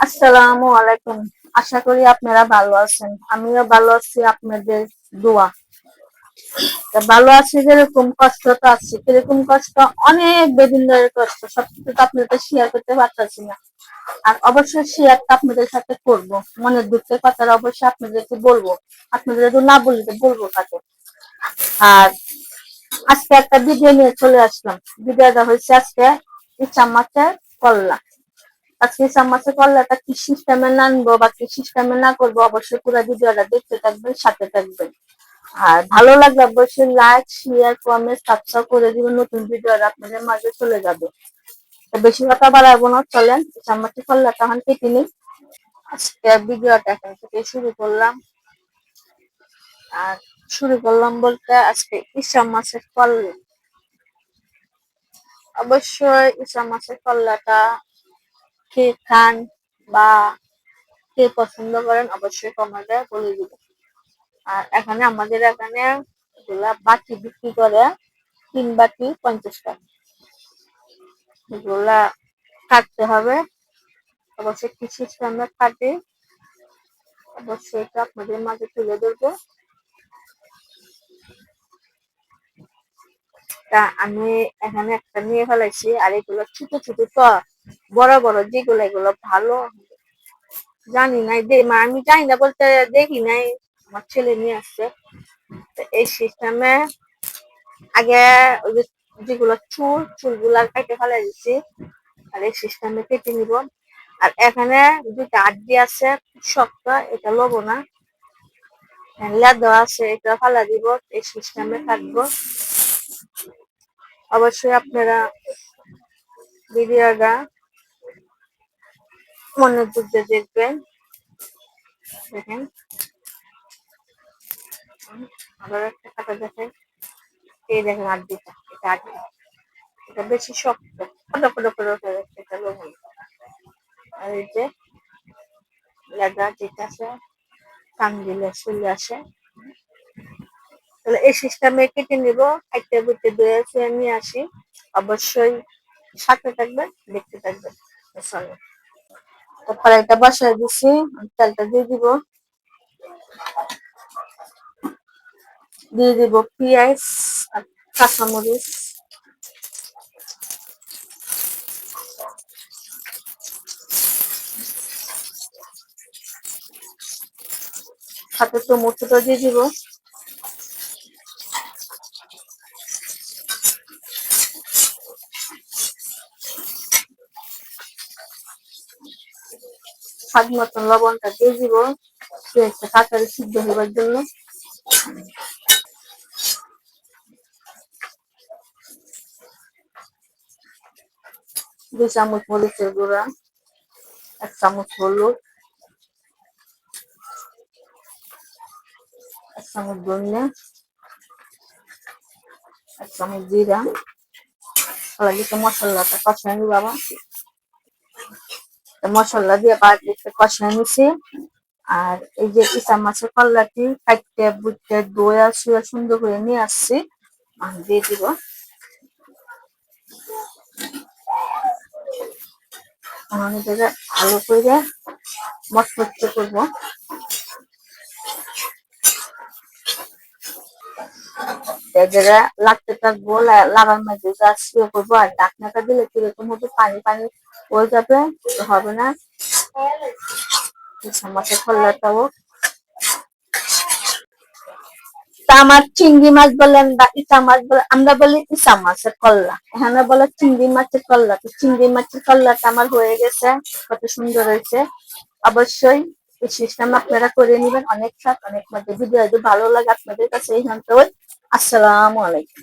আসসালামু আলাইকুম। আশা করি আপনারা ভালো আছেন। আমিও ভালো আছি, আপনাদের দোয়া। ভালো আছি যেরকম কষ্ট তো আছে কীরকম কষ্ট, অনেক বেদিন ধরে কষ্ট। সবকিছু তো আপনাদের শেয়ার করতে পারতেছি না। আর অবশ্যই শেয়ারটা আপনাদের সাথে করব। মনের দুঃখের কথাটা অবশ্যই আপনাদেরকে বলব। আপনাদের যদি না বলতে বলব তাকে। আর আজকে একটা ভিডিও নিয়ে চলে আসলাম। ভিডিওটা হচ্ছে আজকে ইচ্ছা মাছের কল্লা আজকে চামচে কল্লাটা কি সিস্টেমে নানবো বা কি সিস্টেমে না করব, অবশ্যই পুরো ভিডিওটা দেখতে থাকবেন, সাথে থাকবেন। আর ভালো লাগলে অবশ্যই লাইক শেয়ার কমেন্ট সাবস্ক্রাইব করে দিবেন, নতুন ভিডিওটা আপনাদের মাঝে চলে যাবে। বেশি কথা বাড়াবো না, চলেন চামচে কল্লাটা তখন কেটে নিই আজকে ভিডিওটা এখান থেকে শুরু করলাম। আর শুরু করলাম বলতে আজকে ইসা মাছের কল্লা অবশ্যই ইসা মাছের কল্লাটা কে খান বা কে পছন্দ করেন অবশ্যই কমেন্টে বলে দিবেন। আর এখানে আমাদের এখানে এগুলা বাটি বিক্রি করে তিন বাটি পঞ্চাশ টাকা। এগুলা কাটতে হবে। অবশ্যই কি আমরা কাটি অবশ্যই এটা আপনাদের মাঝে তুলে ধরবো। তা আমি এখানে একটা নিয়ে ফেলাইছি, আর এগুলো ছোট ছোট তো বড় বড় যেগুলো, এগুলো ভালো জানি নাই আমি জানি না, বলতে দেখি নাই, আমার ছেলে নিয়ে আসছে। এই সিস্টেমে আগে ওই যে যেগুলো চুল, চুলগুলা কেটে ফেলে দিচ্ছি আর এই সিস্টেমে কেটে নিব। আর এখানে দুটা আড্ডি আছে শক্ত, এটা লব না। লেদা আছে, এটা ফালা দিব, এই সিস্টেমে কাটবো অবশ্যই আপনারা ভিডিওটা মনোযোগ দিয়ে দেখবেন। দেখেন। আবার একটা কাটা দেখেন। এই দেখেন আড্ডিটা, এটা আড্ডি। এটা বেশি শক্ত। ফটো ফটো যাচ্ছে এটা লবণ। আর এই যে লেদা যেটা আছে কান দিলে চলে আসে। তাহলে এই সিস্টেমে কেটে নিব একটা বুটে দুয়ে নিয়ে আসি। অবশ্যই সাথে থাকবে দেখতে থাকবেন। চলো তারপরে এটা বসায় দিছি তেলটা দিয়ে দিব। দিয়ে দিব পেঁয়াজ আর কাঁচামরিচ। সাথে টমেটোটা দিয়ে দিব। স্বাদ মতন লবণটা দিয়ে দিব তাড়াতাড়ি সিদ্ধ হবার জন্য। দুই চামচ মরিচের গুঁড়া, এক চামচ হলুদ, এক চামচ ধনিয়া, এক চামচ জিরা। লাগে মশলাটা নি বাবা মশলা দিয়ে বাড়িতে কষাই নিছি। আর এই যে ইসা মাছের কল্লাটি কাটতে, বুটতে দইয়া শুয়ে সুন্দর করে নিয়ে আসছি। দিয়ে দিব। ভালো করে মশমস্ত করব। যারা লাগতে থাকব লাগার মধ্যে শুয়ে করব আর ডাকনাটা দিলে কীরকম হতো পানি পানি হয়ে যাবে, হবে না। আমার চিংড়ি মাছ বলেন বা ইসা মাছ বলে, আমরা বলি ইসা মাছের কল্লা। এখানে বলে চিংড়ি মাছের কল্লা। তো চিংড়ি মাছের কল্লাটা আমার হয়ে গেছে, কত সুন্দর হয়েছে। অবশ্যই এই সিস্টেম আপনারা করে নেবেন। অনেক সাথ অনেক মধ্যে ভিডিও ভালো লাগে আপনাদের কাছে এই আসসালামু আলাইকুম।